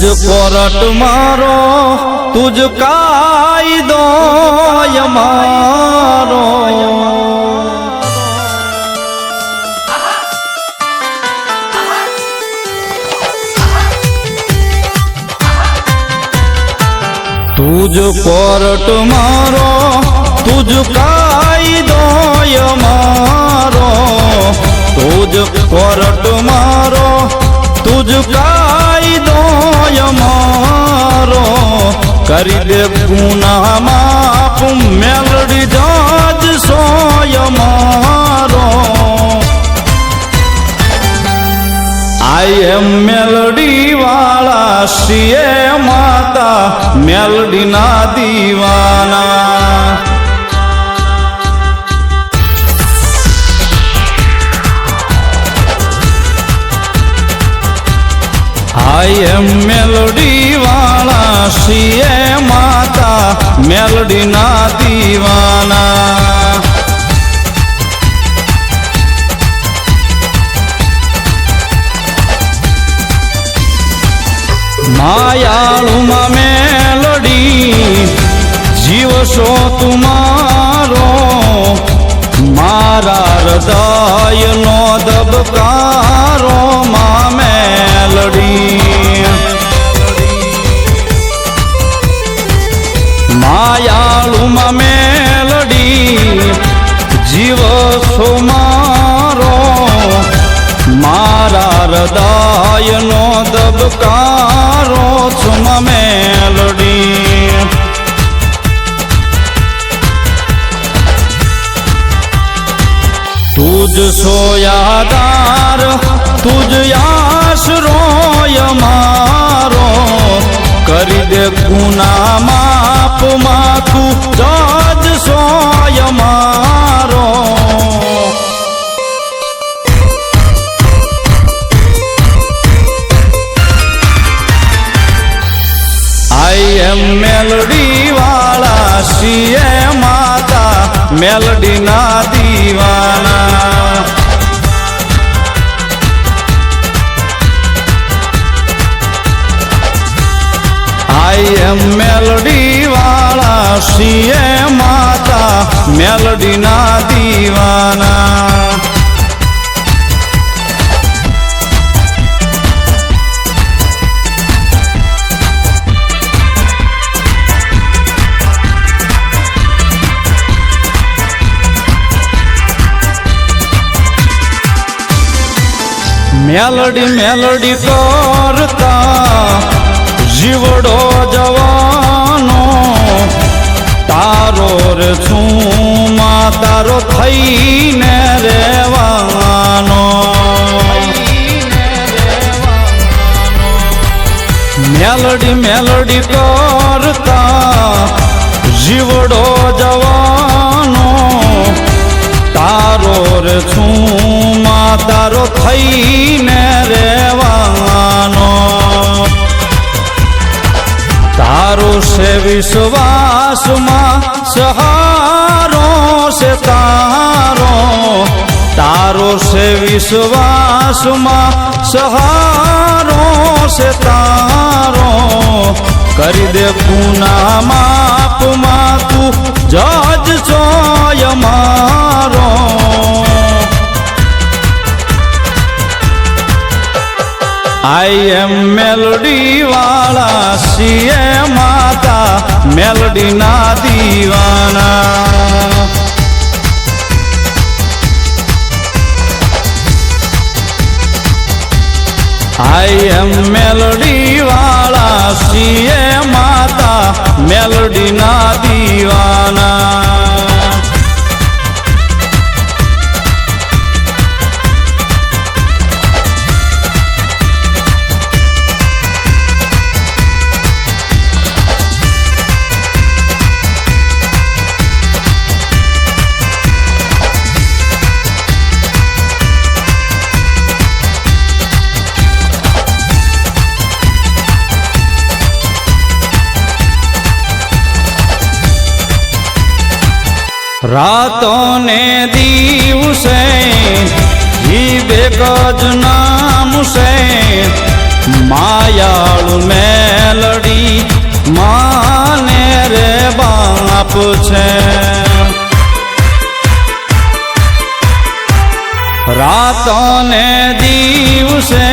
તુજ court મારો તુજ કાયદો મારો તુજ કોરટ મારો તુજ કાયદો મારો તુજ કોરટ મારો તુજ કાયદો કરી દે ગુનામાં મેલડી જાજ સોય મારો. આઈ એમ મેલડી વાળા સીએ માતા મેલડી ના દીવાના. આઈ એમ મેલડી વાળા માતા મેલડી ના દીવાના. માયાળુમાં મેલડી જીવ છો તુમારો મારા હૃદયનો દબકારો માં મેલડી. માયાળુમાં મેલડી જીવ છો મારો હૃદયનો દબકારો છું મેલડી. તુજ સોયાદાર તુજ આશરોય મારો. કરી દે ગુના માપ માથું જજ સોય મારો. આઈ એમ મેલડી વાળા સીએ માતા. મેલડી ના દીવાના મેલડી વાળા સીએ માતા મેલડી ના દીવાના. મેલડી મેલડી કરતા જીવડો જવાનો, તારો રે છું માં તારો થઈને રહેવાનો. મેલડી મેલડી કરતા જીવડો જવાનો, તારો રે છું માં તારો થઈને રેવાનો તારો છે વિશ્વાસમાં, સહારો છે તારો. તારો છે વિશ્વાસમાં, સહારો છે તારો. કરી દે ગુના માપમાં તું જજ ચોય મારો. આઈ એમ મેલડી વાળા સીએ માતા મેલડી ના દીવાના આઈ એમ મેલડી વાળા સીએ માતા મેલડી ના દીવાના રાતો ને દિવસે ઈ બેગજ નામ છે માયાળુ મેલડી માને રે બાપ છે. રાતો ને દિવસે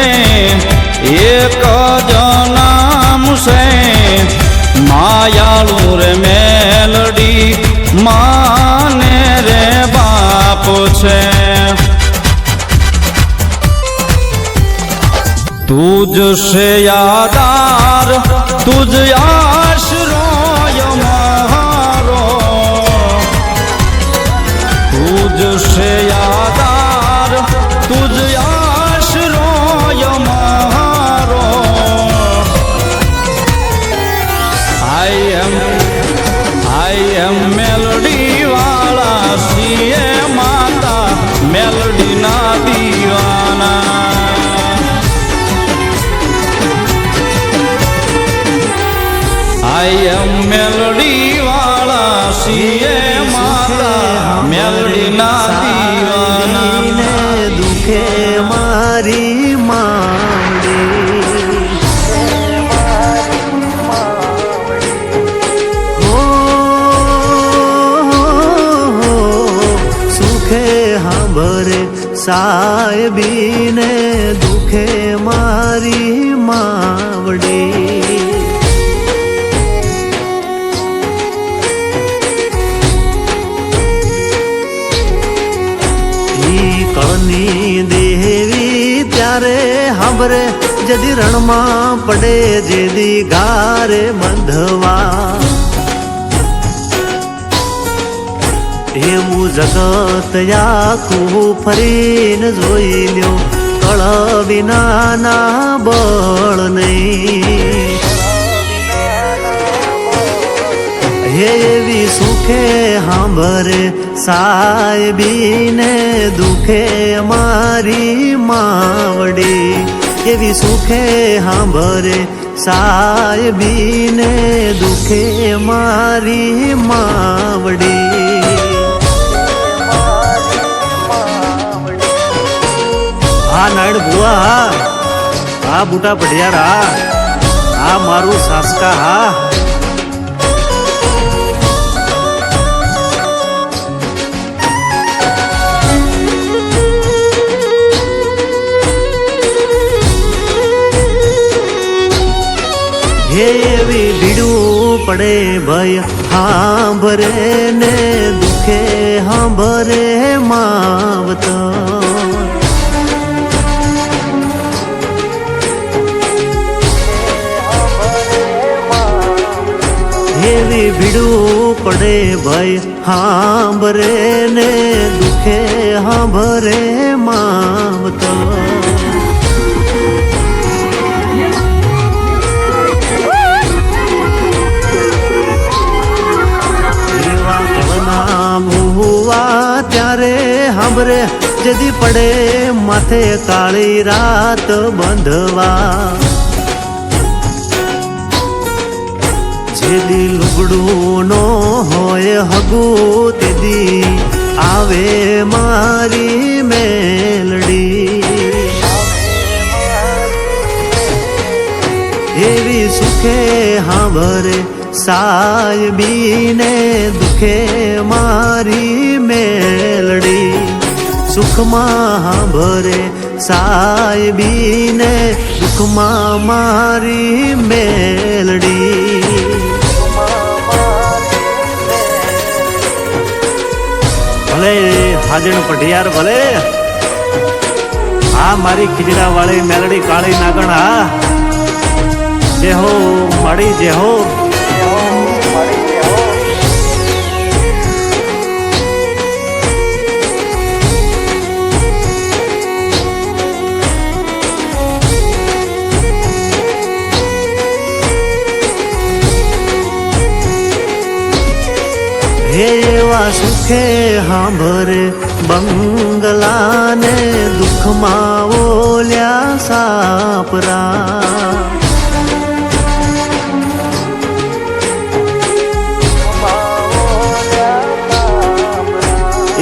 એક જ નામ છે માયાળુ રે બાપ છે? તુજ યાદાર તુજ આશરો સાહેબીને દુખે મારી માવડી. કળની દેવી ત્યારે હમરે જદી રણમાં પડે જેદી ગારે બંધવા. એવું જગત આખું ફરીને જોઈ લ્યો કળ વિનાના બળ નહીં હે એવી સુખે હાંભરે સાહેબીને દુખે મારી માવડી એવી સુખે હાંભરે સાહેબીને દુખે મારી માવડી હા નાયણ બુઆ હા. હા, બુટા પઢિયાર, હા. હા, મારું સાસકા, હા. હે એવી ભીડું પડે ભય હાંભરે ને પડે ભય હાંભરે ને દુખે હાંભરે માવતો એવા કળના ત્યારે હાંભરે, જદી પડે માથે કાળી રાત બંધવા. જેદી લુગડું નો હોય હગું તેદી, આવે મારી મેલડી. એવી સુખે હાંભરે બીને દુખે મારી મેલડી. સુખમાં હાંભરે બીને દુઃખમાં મારી મેલડી. ભલે હાજણ પઢિયાર, ભલે. આ મારી ખીજડા વાળી મેલડી કાળી નાગણ, હા. જે હો મળી જે હો એવા સુખે હાંભરે બંગલાને દુઃખમાં ઓલ્યા સાપરા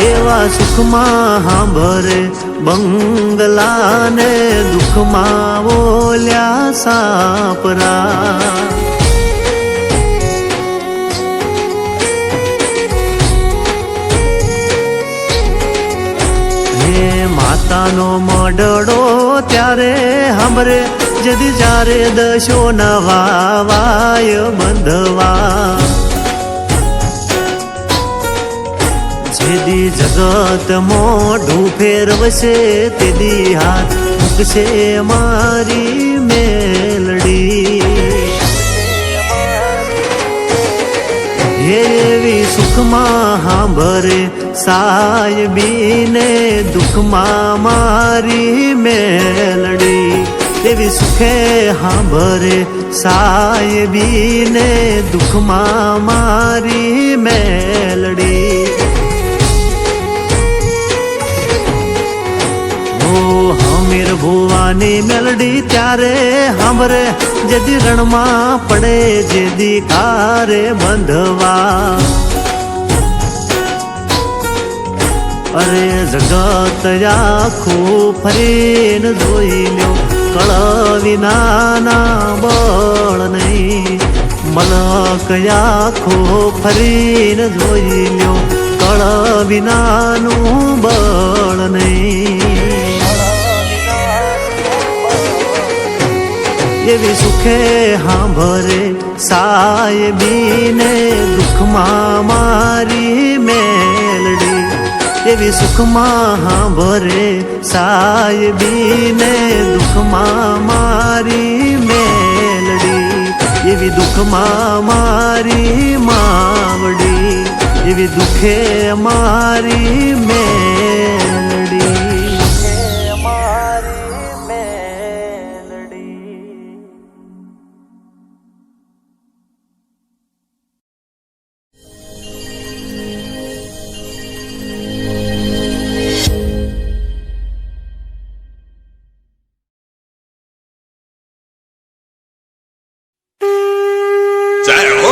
એવા સુખમાં હાંભરે બંગલાને દુઃખમાં ઓલ્યા સાપરા માતાનો મોડડો ત્યારે હમરે જદી જ્યારે દશો નવાવાય બંધવા. જેદી જગત મોઢું ફેરવશે તેદી હાથ મૂકશે મારી મેલડી. એવી સુખમાં હાંભરે સાયબીને દુઃખમાં મારી મેલડી તેવી સુખે હાંભરે સાયબીને દુઃખમાં મારી મેલડી હમીર ભુવાની મેલડી ત્યારે હાંભરે જેદી રણમાં પડે જેદી કારે બંધવા અરે જગત આખું ફરીને જોઈ લ્યો. કળ વિનાના બળ નહીં. મલક આખો ફરીને જોઈ લ્યો. કળ વિનાનું બળ નહીં. એવી સુખે હાંભરે સાયબીને દુઃખમાં મારી મેલડી. એવી સુખમાં હાંભરે સાયબીને દુઃખમાં મારી મેલડી, એવી દુઃખમાં મારી માવડી, એવી દુઃખે મારી મેલ Damn.